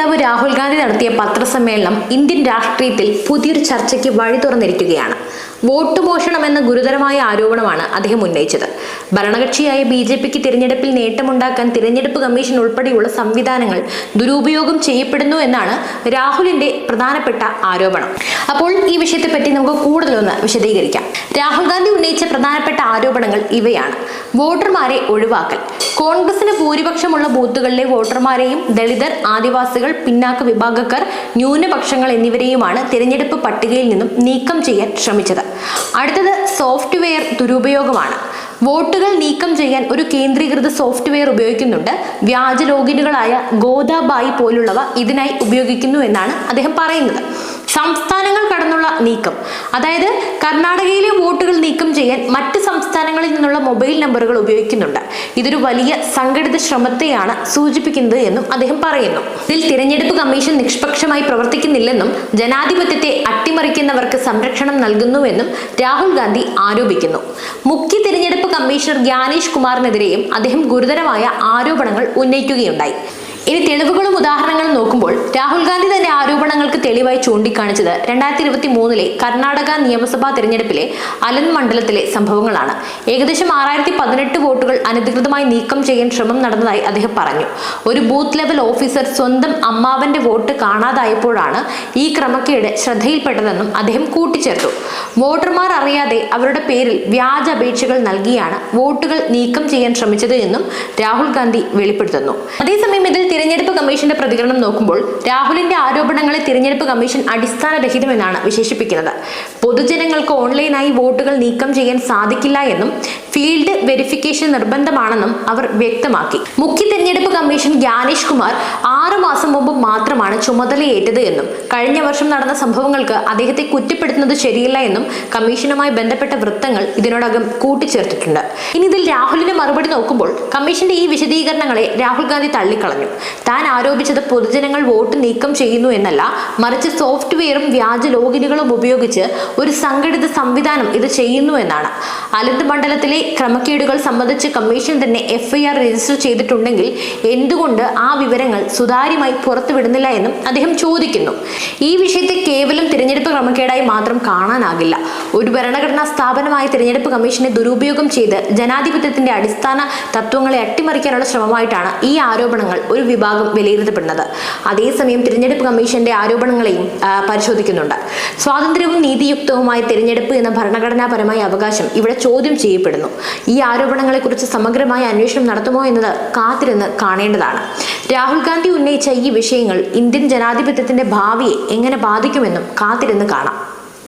നേതാവ് രാഹുൽ ഗാന്ധി നടത്തിയ പത്രസമ്മേളനം ഇന്ത്യൻ രാഷ്ട്രീയത്തിൽ പുതിയൊരു ചർച്ചയ്ക്ക് വഴി തുറന്നിരിക്കുകയാണ്. വോട്ട് മോഷണം എന്ന ഗുരുതരമായ ആരോപണമാണ് അദ്ദേഹം ഉന്നയിച്ചത്. ഭരണകക്ഷിയായ ബി ജെ പിക്ക് തിരഞ്ഞെടുപ്പിൽ നേട്ടമുണ്ടാക്കാൻ തിരഞ്ഞെടുപ്പ് കമ്മീഷൻ ഉൾപ്പെടെയുള്ള സംവിധാനങ്ങൾ ദുരുപയോഗം ചെയ്യപ്പെടുന്നു എന്നാണ് രാഹുലിന്റെ പ്രധാനപ്പെട്ട ആരോപണം. അപ്പോൾ ഈ വിഷയത്തെപ്പറ്റി നമുക്ക് കൂടുതലൊന്ന് വിശദീകരിക്കാം. രാഹുൽ ഗാന്ധി ഉന്നയിച്ച പ്രധാനപ്പെട്ട ആരോപണങ്ങൾ ഇവയാണ്. വോട്ടർമാരെ ഒഴിവാക്കൽ. കോൺഗ്രസിന് ഭൂരിപക്ഷമുള്ള ബൂത്തുകളിലെ വോട്ടർമാരെയും ദളിതർ ആദിവാസികൾ പിന്നാക്ക വിഭാഗക്കാർ ന്യൂനപക്ഷങ്ങൾ എന്നിവരെയുമാണ് തിരഞ്ഞെടുപ്പ് പട്ടികയിൽ നിന്നും നീക്കം ചെയ്യാൻ ശ്രമിച്ചത്. അടുത്തത് സോഫ്റ്റ്വെയർ ദുരുപയോഗമാണ്. വോട്ടുകൾ നീക്കം ചെയ്യാൻ ഒരു കേന്ദ്രീകൃത സോഫ്റ്റ്വെയർ ഉപയോഗിക്കുന്നുണ്ട്. വ്യാജ ലോഗിനുകളായ ഗോദാബായി പോലുള്ളവ ഇതിനായി ഉപയോഗിക്കുന്നു എന്നാണ് അദ്ദേഹം പറയുന്നത്. സംസ്ഥാനങ്ങൾ കടന്നുള്ള നീക്കം. അതായത് കർണാടകയിലെ വോട്ടുകൾ നീക്കം ചെയ്യാൻ മറ്റ് സംസ്ഥാനങ്ങളിൽ നിന്നുള്ള മൊബൈൽ നമ്പറുകൾ ഉപയോഗിക്കുന്നുണ്ട്. ഇതൊരു വലിയ സംഘടിത ശ്രമത്തെയാണ് സൂചിപ്പിക്കുന്നത് എന്നും അദ്ദേഹം പറയുന്നു. ഇതിൽ തിരഞ്ഞെടുപ്പ് കമ്മീഷൻ നിഷ്പക്ഷമായി പ്രവർത്തിക്കുന്നില്ലെന്നും ജനാധിപത്യത്തെ അട്ടിമറിക്കുന്നവർക്ക് സംരക്ഷണം നൽകുന്നുവെന്നും രാഹുൽ ഗാന്ധി ആരോപിക്കുന്നു. മുഖ്യ തിരഞ്ഞെടുപ്പ് കമ്മീഷണർ ഗ്യാനേഷ് കുമാറിനെതിരെയും അദ്ദേഹം ഗുരുതരമായ ആരോപണങ്ങൾ ഉന്നയിക്കുകയുണ്ടായി. ഇനി തെളിവുകളും ഉദാഹരണങ്ങളും നോക്കുമ്പോൾ രാഹുൽ ഗാന്ധി തന്റെ ആരോപണങ്ങൾക്ക് തെളിവായി ചൂണ്ടിക്കാണിച്ചത് രണ്ടായിരത്തി ഇരുപത്തി മൂന്നിലെ കർണാടക നിയമസഭാ തെരഞ്ഞെടുപ്പിലെ അലൻ മണ്ഡലത്തിലെ സംഭവങ്ങളാണ്. ഏകദേശം ആറായിരത്തി പതിനെട്ട് വോട്ടുകൾ അനധികൃതമായി നീക്കം ചെയ്യാൻ ശ്രമം നടന്നതായി അദ്ദേഹം പറഞ്ഞു. ഒരു ബൂത്ത് ലെവൽ ഓഫീസർ സ്വന്തം അമ്മാവന്റെ വോട്ട് കാണാതായപ്പോഴാണ് ഈ ക്രമക്കേട് ശ്രദ്ധയിൽപ്പെട്ടതെന്നും അദ്ദേഹം കൂട്ടിച്ചേർത്തു. വോട്ടർമാർ അറിയാതെ അവരുടെ പേരിൽ വ്യാജ അപേക്ഷകൾ നൽകിയാണ് വോട്ടുകൾ നീക്കം ചെയ്യാൻ ശ്രമിച്ചത് എന്നും രാഹുൽ ഗാന്ധി വെളിപ്പെടുത്തുന്നു. അതേസമയം ഇതിൽ തിരഞ്ഞെടുപ്പ് കമ്മീഷന്റെ പ്രതികരണം നോക്കുമ്പോൾ രാഹുലിന്റെ ആരോപണങ്ങളെ തിരഞ്ഞെടുപ്പ് കമ്മീഷൻ അടിസ്ഥാനരഹിതമെന്നാണ് വിശേഷിപ്പിക്കുന്നത്. പൊതുജനങ്ങൾക്ക് ഓൺലൈനായി വോട്ടുകൾ നീക്കം ചെയ്യാൻ സാധിക്കില്ല എന്നും ഫീൽഡ് വെരിഫിക്കേഷൻ നിർബന്ധമാണെന്നും അവർ വ്യക്തമാക്കി. മുഖ്യ തിരഞ്ഞെടുപ്പ് കമ്മീഷൻ ഗ്യാനേഷ് കുമാർ ആറു മാസം മുമ്പ് മാത്രമാണ് ചുമതലയേറ്റത് എന്നും കഴിഞ്ഞ വർഷം നടന്ന സംഭവങ്ങൾക്ക് അദ്ദേഹത്തെ കുറ്റപ്പെടുത്തുന്നത് ശരിയല്ല എന്നും കമ്മീഷനുമായി ബന്ധപ്പെട്ട വൃത്തങ്ങൾ ഇതിനോടകം കൂട്ടിച്ചേർത്തിട്ടുണ്ട്. ഇനി ഇതിൽ രാഹുലിന്റെ മറുപടി നോക്കുമ്പോൾ കമ്മീഷന്റെ ഈ വിശദീകരണങ്ങളെ രാഹുൽ ഗാന്ധി തള്ളിക്കളഞ്ഞു. താൻ ആരോപിച്ചത് പൊതുജനങ്ങൾ വോട്ട് നീക്കം ചെയ്യുന്നു എന്നല്ല മറിച്ച് സോഫ്റ്റ്വെയറും വ്യാജ ലോഗിനുകളും ഉപയോഗിച്ച് ഒരു സംഘടിത സംവിധാനം ഇത് ചെയ്യുന്നു എന്നാണ്. അലന്ത് മണ്ഡലത്തിലെ ക്രമക്കേടുകൾ സംബന്ധിച്ച് കമ്മീഷൻ തന്നെ എഫ്ഐആർ രജിസ്റ്റർ ചെയ്തിട്ടുണ്ടെങ്കിൽ എന്തുകൊണ്ട് ആ വിവരങ്ങൾ സുതാര്യമായി പുറത്തുവിടുന്നില്ല എന്നും അദ്ദേഹം ചോദിക്കുന്നു. ഈ വിഷയത്തെ കേവലം തിരഞ്ഞെടുപ്പ് ക്രമക്കേടായി മാത്രം കാണാനാകില്ല. ഒരു ഭരണഘടനാ സ്ഥാപനമായ തിരഞ്ഞെടുപ്പ് കമ്മീഷനെ ദുരുപയോഗം ചെയ്ത് ജനാധിപത്യത്തിന്റെ അടിസ്ഥാന തത്വങ്ങളെ അട്ടിമറിക്കാനുള്ള ശ്രമമായിട്ടാണ് ഈ ആരോപണങ്ങൾ ഒരു വിഭാഗം വിലയിരുത്തപ്പെടുന്നത്. അതേസമയം തിരഞ്ഞെടുപ്പ് കമ്മീഷന്റെ ആരോപണങ്ങളെയും പരിശോധിക്കുന്നുണ്ട്. സ്വാതന്ത്ര്യവും നീതിയുക്തവുമായ തിരഞ്ഞെടുപ്പ് എന്ന ഭരണഘടനാപരമായ അവകാശം ഇവിടെ ചോദ്യം ചെയ്യപ്പെടുന്നു. ഈ ആരോപണങ്ങളെക്കുറിച്ച് സമഗ്രമായ അന്വേഷണം നടത്തുമോ എന്നത് കാത്തിരുന്ന് കാണേണ്ടതാണ്. രാഹുൽ ഗാന്ധി ഉന്നയിച്ച ഈ വിഷയങ്ങൾ ഇന്ത്യൻ ജനാധിപത്യത്തിന്റെ ഭാവിയെ എങ്ങനെ ബാധിക്കുമെന്നും കാത്തിരുന്ന് കാണാം.